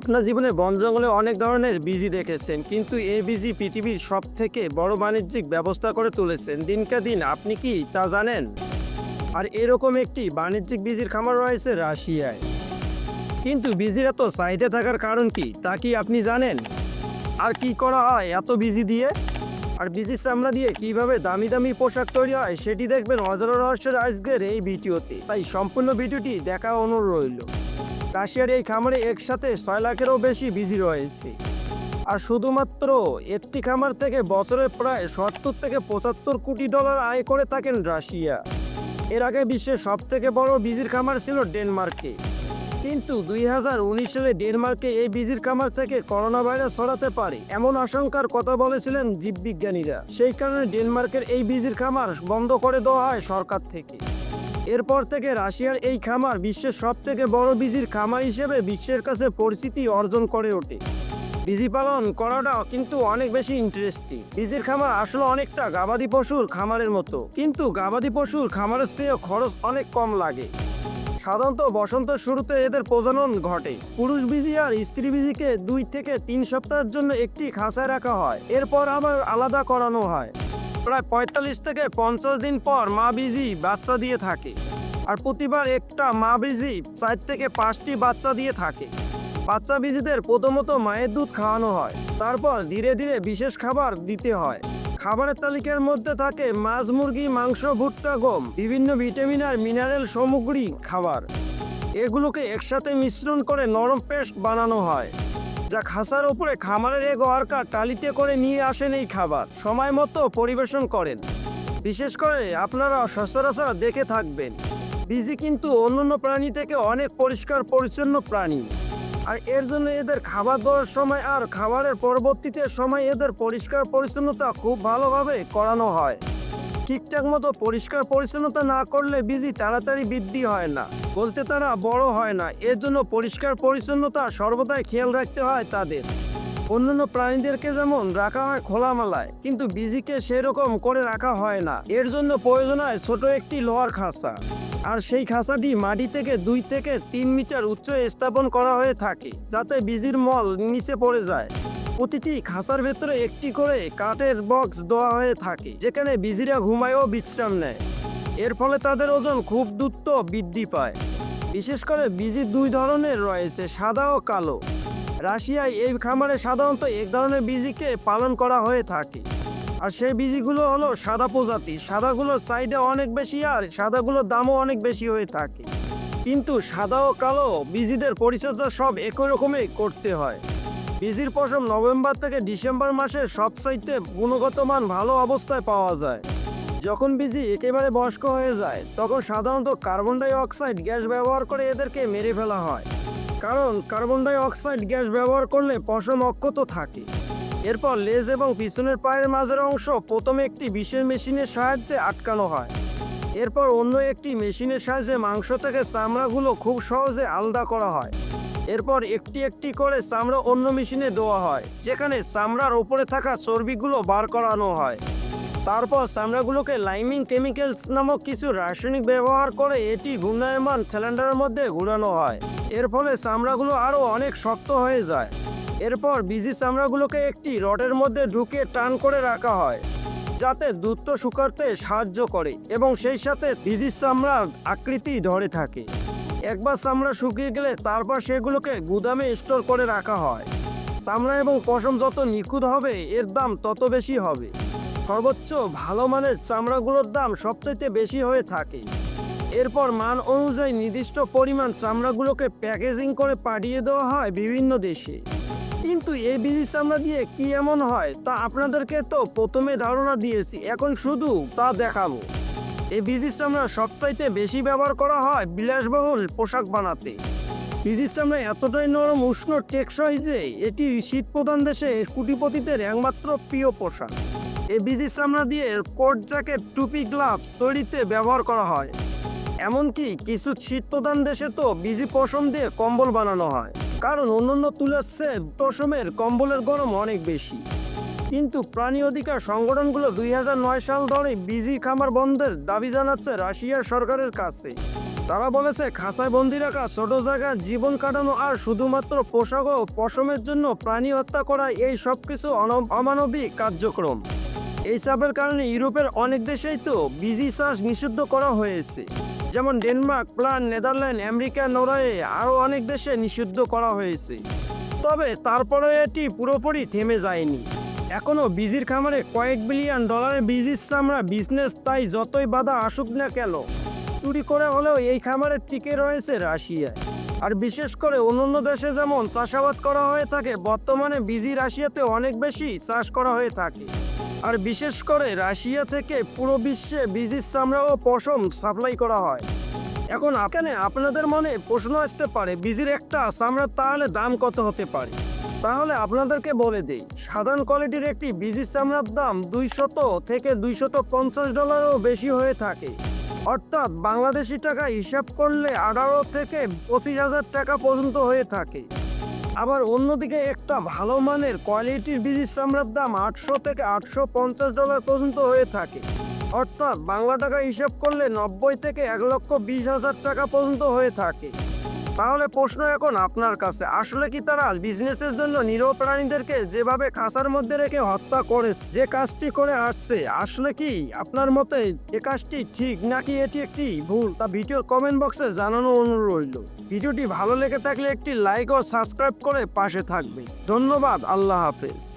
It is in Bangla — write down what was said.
আপনার জীবনে বন জঙ্গলে অনেক ধরনের বিজি দেখেছেন, কিন্তু এই বিজি পৃথিবীর সব থেকে বড় বাণিজ্যিক ব্যবস্থা করে তুলেছেন। দিনকে দিন, আপনি কি তা জানেন? আর এরকম একটি বাণিজ্যিক বিজির খামার রয়েছে রাশিয়ায়। কিন্তু বিজির এত চাহিদা থাকার কারণ কি, তা কি আপনি জানেন? আর কি করা হয় এত বিজি দিয়ে? আর বিজির চামড়া দিয়ে কীভাবে দামি দামি পোশাক তৈরি হয়, সেটি দেখবেন অজানা রহস্যের আজকের এই ভিডিওতে। তাই সম্পূর্ণ ভিডিওটি দেখা অনুরোধ রইল। রাশিয়ার এই খামারে একসাথে ছয় লাখেরও বেশি বিজি রয়েছে। আর শুধুমাত্র একটি খামার থেকে বছরে প্রায় সত্তর থেকে পঁচাত্তর কোটি ডলার আয় করে থাকেন রাশিয়া। এর আগে বিশ্বের সব থেকে বড় বিজির খামার ছিল ডেনমার্কে। কিন্তু দুই হাজার উনিশ সালে ডেনমার্কে এই বিজির খামার থেকে করোনা ভাইরাস ছড়াতে পারে এমন আশঙ্কার কথা বলেছিলেন জীববিজ্ঞানীরা। সেই কারণে ডেনমার্কের এই বিজির খামার বন্ধ করে দেওয়া হয় সরকার থেকে। এরপর থেকে রাশিয়ার এই খামার বিশ্বের সব থেকে বড় বিজির খামার হিসেবে বিশ্বের কাছে পরিচিতি অর্জন করে ওঠে। বিজি পালন করাটা কিন্তু অনেক বেশি ইন্টারেস্টিং বিজির খামার আসলে অনেকটা গাবাদি পশুর খামারের মতো। কিন্তু গাবাদি পশুর খামারের চেয়েও খরচ অনেক কম লাগে। সাধারণত বসন্তের শুরুতে এদের প্রজনন ঘটে। পুরুষ বিজি আর স্ত্রী বিজিকে দুই থেকে তিন সপ্তাহের জন্য একটি খাঁচায় রাখা হয়। এরপর আবার আলাদা করানো হয়। প্রায় পঁয়তাল্লিশ থেকে পঞ্চাশ দিন পর মা বিজি বাচ্চা দিয়ে থাকে। আর প্রতিবার একটা মা বিজি চার থেকে পাঁচটি বাচ্চা দিয়ে থাকে। বাচ্চা বিজিদের প্রথমত মায়ের দুধ খাওয়ানো হয়, তারপর ধীরে ধীরে বিশেষ খাবার দিতে হয়। খাবারের তালিকার মধ্যে থাকে মাছ, মুরগি, মাংস, ভুট্টা, গম, বিভিন্ন ভিটামিন আর মিনারেল সামগ্রী খাবার। এগুলোকে একসাথে মিশ্রণ করে নরম পেস্ট বানানো হয়। যা খাসার উপরে খামারের এক ওয়ার্কার টালিতে করে নিয়ে আসেন এই খাবার। সময় মতো পরিবেশন করেন। বিশেষ করে আপনারা সচরাচর দেখে থাকবেন। বিজি কিন্তু অন্যান্য প্রাণী থেকে অনেক পরিষ্কার, পরিচ্ছন্ন প্রাণী। আর এর জন্য এদের খাবার দেওয়ার সময় আর খাবারের পরবর্তীতে সময় এদের পরিষ্কার, পরিচ্ছন্নতা খুব ভালোভাবে করানো হয়। ঠিকঠাক মতো পরিষ্কার পরিচ্ছন্নতা না করলে বিজি তাড়াতাড়ি বৃদ্ধি হয় না। বলতে তারা বড় হয় না এর জন্য পরিষ্কার পরিচ্ছন্নতা সর্বদাই খেয়াল রাখতে হয় তাদের। অন্যান্য প্রাণীদেরকে যেমন রাখা হয় খোলামেলায়, কিন্তু বিজিকে সেরকম করে রাখা হয় না। এর জন্য প্রয়োজন হয় ছোট একটি লোহার খাঁচা। আর সেই খাঁচাটি মাটি থেকে দুই থেকে তিন মিটার উচ্চ স্থাপন করা হয়ে থাকে, যাতে বিজির মল নিচে পড়ে যায়। প্রতিটি খাঁচার ভেতরে একটি করে কাঠের বক্স দেওয়া হয়ে থাকে, যেখানে বিজিরা ঘুমায় ও বিশ্রাম নেয়। এর ফলে তাদের ওজন খুব দ্রুত বৃদ্ধি পায়। বিশেষ করে বিজি দুই ধরনের রয়েছে, সাদা ও কালো। রাশিয়ায় এই খামারে সাধারণত এক ধরনের বিজিকে পালন করা হয়ে থাকে। আর সেই বিজিগুলো হলো সাদা প্রজাতি। সাদাগুলোর চাহিদা অনেক বেশি আর সাদাগুলোর দামও অনেক বেশি হয়ে থাকে। কিন্তু সাদা ও কালো বিজিদের পরিচর্যা সব একই রকমই করতে হয়। বিজির পশম নভেম্বর থেকে ডিসেম্বর মাসে সবচাইতে গুণগত মান ভালো অবস্থায় পাওয়া যায়। যখন বিজি একেবারে বয়স্ক হয়ে যায়, তখন সাধারণত কার্বন ডাই অক্সাইড গ্যাস ব্যবহার করে এদেরকে মেরে ফেলা হয়। কারণ কার্বন ডাই অক্সাইড গ্যাস ব্যবহার করলে পশম অক্ষত থাকে। এরপর লেজ এবং পিছনের পায়ের মাঝের অংশ প্রথমে একটি বিশেষ মেশিনের সাহায্যে আটকানো হয়। এরপর অন্য একটি মেশিনের সাহায্যে মাংস থেকে চামড়াগুলো খুব সহজে আলাদা করা হয়। এরপর একটি একটি করে চামড়া অন্য মেশিনে দেওয়া হয়, যেখানে চামড়ার ওপরে থাকা চর্বিগুলো বার করানো হয়। তারপর চামড়াগুলোকে লাইমিং কেমিক্যালস নামক কিছু রাসায়নিক ব্যবহার করে এটি ঘূর্ণায়মান সিলিন্ডারের মধ্যে ঘুরানো হয়। এর ফলে চামড়াগুলো আরও অনেক শক্ত হয়ে যায়। এরপর বিজি চামড়াগুলোকে একটি রডের মধ্যে ঢুকে টান করে রাখা হয়, যাতে দ্রুত শুকাতে সাহায্য করে এবং সেই সাথে বিজি চামড়ার আকৃতি ধরে থাকে। একবার চামড়া শুকিয়ে গেলে তারপর সেগুলোকে গুদামে স্টোর করে রাখা হয়। চামড়া এবং পশম যত নিখুঁত হবে, এর দাম তত বেশি হবে। সর্বোচ্চ ভালো মানের চামড়াগুলোর দাম সবচাইতে বেশি হয়ে থাকে। এরপর মান অনুযায়ী নির্দিষ্ট পরিমাণ চামড়াগুলোকে প্যাকেজিং করে পাঠিয়ে দেওয়া হয় বিভিন্ন দেশে। কিন্তু এই বিজি চামড়া দিয়ে কি এমন হয়, তা আপনাদেরকে তো প্রথমে ধারণা দিয়েছি, এখন শুধু তা দেখাবো। এই বিজির চামড়া সবচাইতে বেশি ব্যবহার করা হয় বিলাসবহুল পোশাক বানাতে। বিজির চামড়া এতটাই নরম, উষ্ণ, টেকসই যে এটি শীত প্রধান দেশে কুটিপতিদের একমাত্র প্রিয় পোশাক। এই বিজির চামড়া দিয়ে কোট জ্যাকেট, টুপি, গ্লাভস তৈরিতে ব্যবহার করা হয়। এমনকি কিছু শীত প্রধান দেশে তো বিজি পশম দিয়ে কম্বল বানানো হয়। কারণ অন্যান্য তুলার চেয়ে পশমের কম্বলের গরম অনেক বেশি। কিন্তু প্রাণী অধিকার সংগঠনগুলো দুই নয় সাল ধরে বিজি খামার বন্ধের দাবি জানাচ্ছে রাশিয়ার সরকারের কাছে। তারা বলেছে, খাঁচায় বন্দি রাখা, ছোট জায়গায় জীবন কাটানো আর শুধুমাত্র পোশাক ও পশমের জন্য প্রাণী হত্যা করা এই সব কিছু অমানবিক কার্যক্রম। এই চাপের কারণে ইউরোপের অনেক দেশেই তো বিজি চাষ নিষিদ্ধ করা হয়েছে। যেমন ডেনমার্ক, প্লান, নেদারল্যান্ড, আমেরিকা নরওয়ে আরও অনেক দেশে নিষিদ্ধ করা হয়েছে। তবে তারপরে এটি পুরোপুরি থেমে যায়নি। এখনও বিজির খামারে কয়েক বিলিয়ন ডলারের বিজির চামড়া বিজনেস তাই যতই বাধা আসুক না কেন, চুরি করে হলেও এই খামারে টিকে রয়েছে রাশিয়ায় আর বিশেষ করে অন্যান্য দেশে যেমন চাষাবাদ করা হয়ে থাকে, বর্তমানে বিজি রাশিয়াতে অনেক বেশি চাষ করা হয়ে থাকে। আর বিশেষ করে রাশিয়া থেকে পুরো বিশ্বে বিজির চামড়া ও পশম সাপ্লাই করা হয়। এখন এখানে আপনাদের মনে প্রশ্ন আসতে পারে, বিজির একটা চামড়ার তাহলে দাম কত হতে পারে? তাহলে আপনাদেরকে বলে দেই, সাধারণ কোয়ালিটির একটি বিজির চামড়ার দাম দুইশত থেকে দুইশত পঞ্চাশ ডলারও বেশি হয়ে থাকে। অর্থাৎ বাংলাদেশি টাকা হিসাব করলে আঠারো থেকে পঁচিশ হাজার টাকা পর্যন্ত হয়ে থাকে। আবার অন্যদিকে একটা ভালো মানের কোয়ালিটির বিজির চামড়ার দাম আটশো থেকে আটশো পঞ্চাশ ডলার পর্যন্ত হয়ে থাকে। অর্থাৎ বাংলা টাকা হিসাব করলে নব্বই থেকে এক লক্ষ বিশ হাজার টাকা পর্যন্ত হয়ে থাকে। তাহলে প্রশ্ন এখন আপনার কাছে। আসলে কি তারা বিজনেসের জন্য নিরীহ প্রাণীদেরকে যেভাবে খাঁচার মধ্যে রেখে হত্যা করে যে কাজটি করে আসছে, আসলে কি আপনার মতে এ কাজটি ঠিক নাকি এটি একটি ভুল? তা ভিডিও কমেন্ট বক্সে জানানো অনুরোধ রইল। ভিডিওটি ভালো লেগে থাকলে একটি লাইক ও সাবস্ক্রাইব করে পাশে থাকবে। ধন্যবাদ, আল্লাহ হাফেজ।